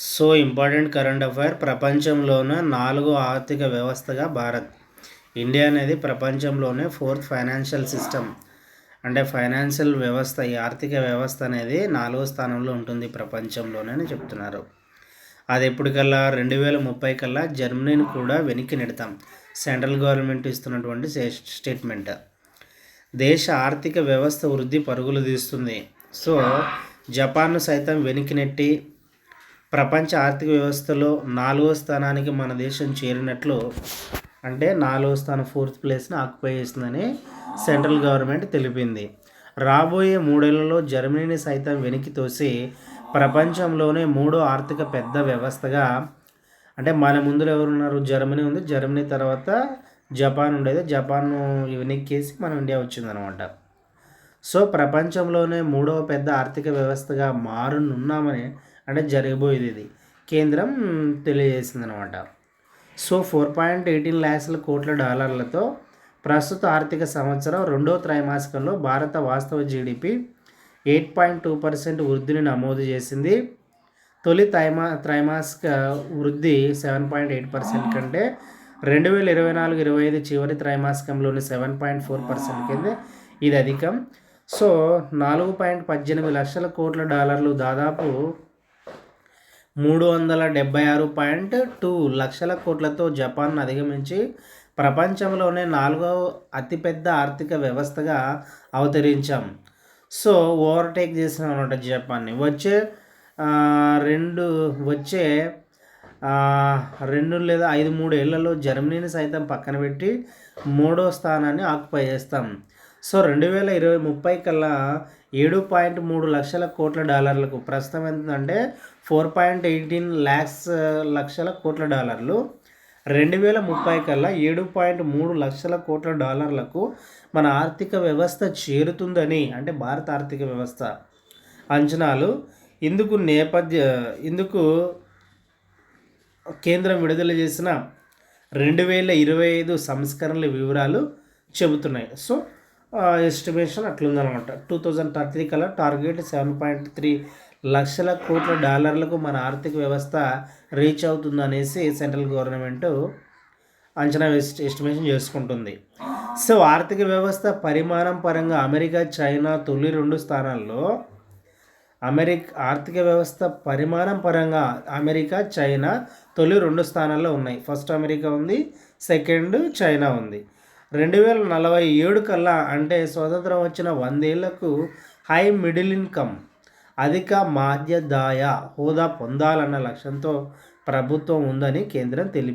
So important current affair ప్రపంచంలోనే నాలుగో ఆర్థిక వ్యవస్థగా భారత్. ఇండియా అనేది ప్రపంచంలోనే ఫోర్త్ ఫైనాన్షియల్ సిస్టమ్. అంటే ఫైనాన్షియల్ వ్యవస్థ ఈ ఆర్థిక వ్యవస్థ అనేది నాలుగో స్థానంలో ఉంటుంది ప్రపంచంలోనే అని చెప్తున్నారు. అది ఎప్పటికల్లా రెండు వేల ముప్పై కల్లా జర్మనీని కూడా వెనక్కి నెడతాం. సెంట్రల్ గవర్నమెంట్ ఇస్తున్నటువంటి స్టేట్మెంట్. దేశ ఆర్థిక వ్యవస్థ వృద్ధి పరుగులు తీస్తుంది. సో జపాన్ను సైతం వెనక్కి నెట్టి ప్రపంచ ఆర్థిక వ్యవస్థలో నాలుగో స్థానానికి మన దేశం చేరినట్లు అంటే నాలుగో స్థానం ఫోర్త్ ప్లేస్ని ఆక్యుపై చేస్తుందని సెంట్రల్ గవర్నమెంట్ తెలిపింది. రాబోయే మూడేళ్ళలో జర్మనీని సైతం వెనక్కి తోసి ప్రపంచంలోనే మూడో ఆర్థిక పెద్ద వ్యవస్థగా అంటే మన ముందులో ఎవరున్నారు? జర్మనీ ఉంది. జర్మనీ తర్వాత జపాన్ ఉండేది. జపాన్ వెనక్కేసి మన ఇండియా వచ్చిందనమాట సో ప్రపంచంలోనే మూడవ పెద్ద ఆర్థిక వ్యవస్థగా మారునున్నామని అంటే జరగబోయేది ఇది కేంద్రం తెలియజేసింది అనమాట సో ఫోర్ పాయింట్ ఎయిటీన్ ల్యాక్స్ల కోట్ల డాలర్లతో ప్రస్తుత ఆర్థిక సంవత్సరం రెండో త్రైమాసికంలో భారత వాస్తవ GDP eight point two percent వృద్ధిని నమోదు చేసింది. తొలి త్రైమా త్రైమాసిక వృద్ధి సెవెన్ పాయింట్ ఎయిట్ పర్సెంట్ కంటే రెండు వేల ఇరవై నాలుగు ఇరవై ఐదు చివరి త్రైమాసికంలోని సెవెన్ పాయింట్ ఫోర్ పర్సెంట్ కింద ఇది అధికం. సో నాలుగు పాయింట్ పద్దెనిమిది లక్షల కోట్ల డాలర్లు దాదాపు మూడు వందల డెబ్బై ఆరు పాయింట్ టూ లక్షల కోట్లతో జపాన్ అధిగమించి ప్రపంచంలోనే నాలుగవ అతిపెద్ద ఆర్థిక వ్యవస్థగా అవతరించాం. సో ఓవర్టేక్ చేసినాం అనమాట జపాన్ని. వచ్చే రెండు వచ్చే రెండు లేదా ఐదు మూడు ఏళ్ళలో జర్మనీని సైతం పక్కన పెట్టి మూడో స్థానాన్ని ఆక్యుపై చేస్తాం. సో రెండు వేల ఇరవై ముప్పై కల్లా ఏడు పాయింట్ మూడు లక్షల కోట్ల డాలర్లకు ప్రస్తుతం ఎంతంటే ఫోర్ పాయింట్ ఎయిటీన్ ల్యాక్స్ లక్షల కోట్ల డాలర్లు. రెండు వేల ముప్పై కల్లా ఏడు పాయింట్ మూడు లక్షల కోట్ల డాలర్లకు మన ఆర్థిక వ్యవస్థ చేరుతుందని అంటే భారత ఆర్థిక వ్యవస్థ అంచనాలు. ఇందుకు నేపథ్య ఇందుకు కేంద్రం విడుదల చేసిన రెండు వేల ఇరవై ఐదు సంస్కరణల వివరాలు చెబుతున్నాయి. సో ఎస్టిమేషన్ అట్లుందనమాట. టూ థౌజండ్ థర్టీ కల్లా టార్గెట్ సెవెన్ పాయింట్ త్రీ లక్షల కోట్ల డాలర్లకు మన ఆర్థిక వ్యవస్థ రీచ్ అవుతుందనేసి సెంట్రల్ గవర్నమెంట్ అంచనా వేసి ఎస్టిమేషన్ చేసుకుంటుంది. సో ఆర్థిక వ్యవస్థ పరిమాణం పరంగా అమెరికా చైనా తొలి రెండు స్థానాల్లో అమెరికా ఆర్థిక వ్యవస్థ పరిమాణం పరంగా అమెరికా చైనా తొలి రెండు స్థానాల్లో ఉన్నాయి. ఫస్ట్ అమెరికా ఉంది సెకండ్ చైనా ఉంది. రెండు వేల నలభై ఏడు కల్లా అంటే స్వతంత్రం వచ్చిన వందేళ్ళకు హై మిడిల్ ఇన్కమ్ అధిక మాధ్యదాయ హోదా పొందాలన్న లక్ష్యంతో ప్రభుత్వం ఉందని కేంద్రం తెలిపింది